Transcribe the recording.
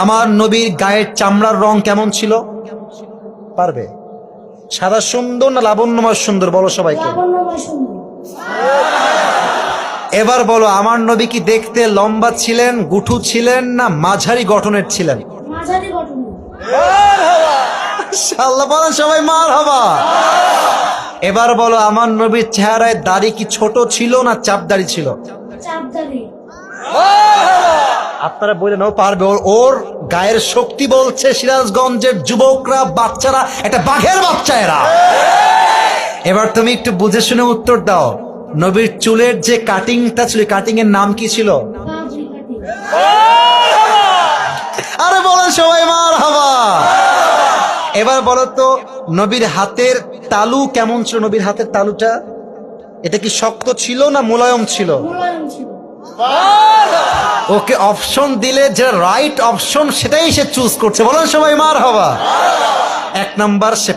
আমার নবীর গায়ের চামড়ার রং কেমন ছিল? পারবে? সাদা সুন্দর না লাবণ্যময় সুন্দর? বলো সবাইকে। এবার বলো আমার নবী কি দেখতে লম্বা ছিলেন গুঠু ছিলেন না মাঝারি গঠনের ছিলেন? সবাই মার হবা এবার বলো আমার নবীর চেহারায় দাড়ি কি ছোট ছিল না চাপ দাড়ি ছিল চাপদারি আপনারা বললেন ও পারবে। ওর ওর গায়ের শক্তি বলছে সিরাজগঞ্জের যুবকরা বাচ্চারা একটা বাঘের বাচ্চা এরা। এবার তুমি একটু বুঝে শুনে উত্তর দাও। নবীর চুলের যে কাটিংটা ছিল কাটিং এর নাম কি ছিল? আরে বলেন সবাই মার হাবা এবার বলো তো নবীর হাতের তালু কেমন ছিল? নবীর হাতের তালুটা এটা কি শক্ত ছিল না মোলায়ম ছিল? মোলায়েম ছিল। ওকে অপশন দিলে যে রাইট অপশন সেটাই সে চুজ করছে। বলেন সবাই মার হবা এক নাম্বার সে